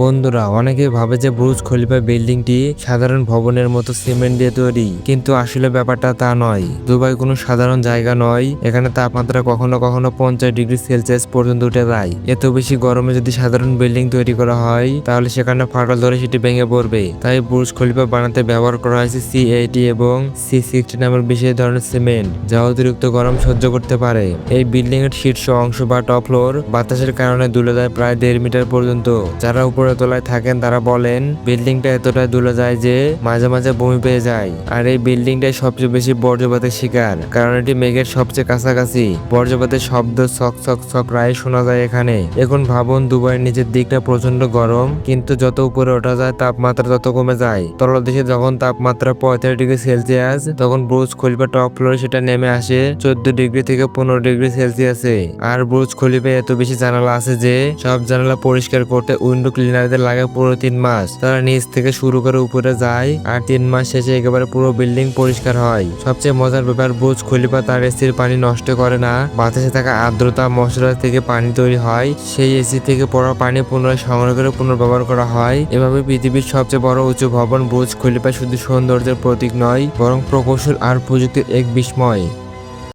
বন্ধুরা অনেকে ভাবে যে ব্রুজ খলিফা বিল্ডিংটি সাধারণ ভবনের মতো সিমেন্ট দিয়ে তৈরি, কিন্তু আসলে ব্যাপারটা তা নয়। দুবাই কোনো সাধারণ জায়গা নয়, এখানে তাপমাত্রা কখনো কখনো পঞ্চাশ ডিগ্রি সেলসিয়াস পর্যন্ত উঠে যায়। এত বেশি গরমে যদি সাধারণ বিল্ডিং তৈরি করা হয়, তাহলে সেখানে ফাটল ধরে সেটি ভেঙে পড়বে। তাই ব্রুজ খলিফা বানাতে ব্যবহার করা হয়েছে সি এইটি এবং সি সিক্সটি নামের বিশেষ ধরনের সিমেন্ট, যা অতিরিক্ত গরম সহ্য করতে পারে। এই বিল্ডিং এর শীর্ষ অংশ বা টপ ফ্লোর বাতাসের কারণে দুলে যায় প্রায় দেড় মিটার পর্যন্ত, যারা উপরে তলায় থাকেন, তারা বলেন, বিল্ডিংটা এতটাই দুলে যায় যে মাঝে মাঝে বমি পেয়ে যায়। আর এই বিল্ডিংটাই সবচেয়ে বেশি বর্জ্যপাতের শিকার, কারণ এটি মেঘের সবচেয়ে কাছাকাছি। বর্জ্যপাতের শব্দ ছক ছক ছক প্রায় শোনা যায় এখানে। এখন ভাবুন, দুবাইয়ের নিচের দিকটা প্রচণ্ড গরম, কিন্তু যত উপরে ওঠা যায়, তাপমাত্রা তত কমে যায়। তলদেশে যখন তাপমাত্রা পঁয়তাল্লিশ ডিগ্রি সেলসিয়াস, তখন ব্রুজ খলিফা টপ ফ্লোরে সেটা নেমে আসে চোদ্দ ডিগ্রি থেকে পনেরো ডিগ্রি সেলসিয়াসে। আর ব্রুজ খলিফা এত বেশি জানালা আছে যে, সব জানালা পরিষ্কার করতে উইন্ডো ক্লিনারদের লাগে পুরো তিন মাস। তারা নিচ থেকে শুরু করে উপরে যায় আর তিন মাস শেষে একেবারে পুরো বিল্ডিং পরিষ্কার হয়। সবচেয়ে মজার ব্যাপার, ব্রুজ খলিফা তার এসির পানি নষ্ট করে না। বাতাসে থাকা আর্দ্রতা মশলা থেকে পানি তৈরি হয়। সেই এসি থেকে পড়া পানি পুনরায় সংগ্রহ করে পুনর্ব্যবহার করা হয়। এভাবে পৃথিবীর সবচেয়ে বড় উঁচু ভবন ব্রুজ খলিফা শুধু সৌন্দর্যের প্রতীক নয়, বরং প্রকৌশল আর প্রযুক্তির এক বিস্ময়।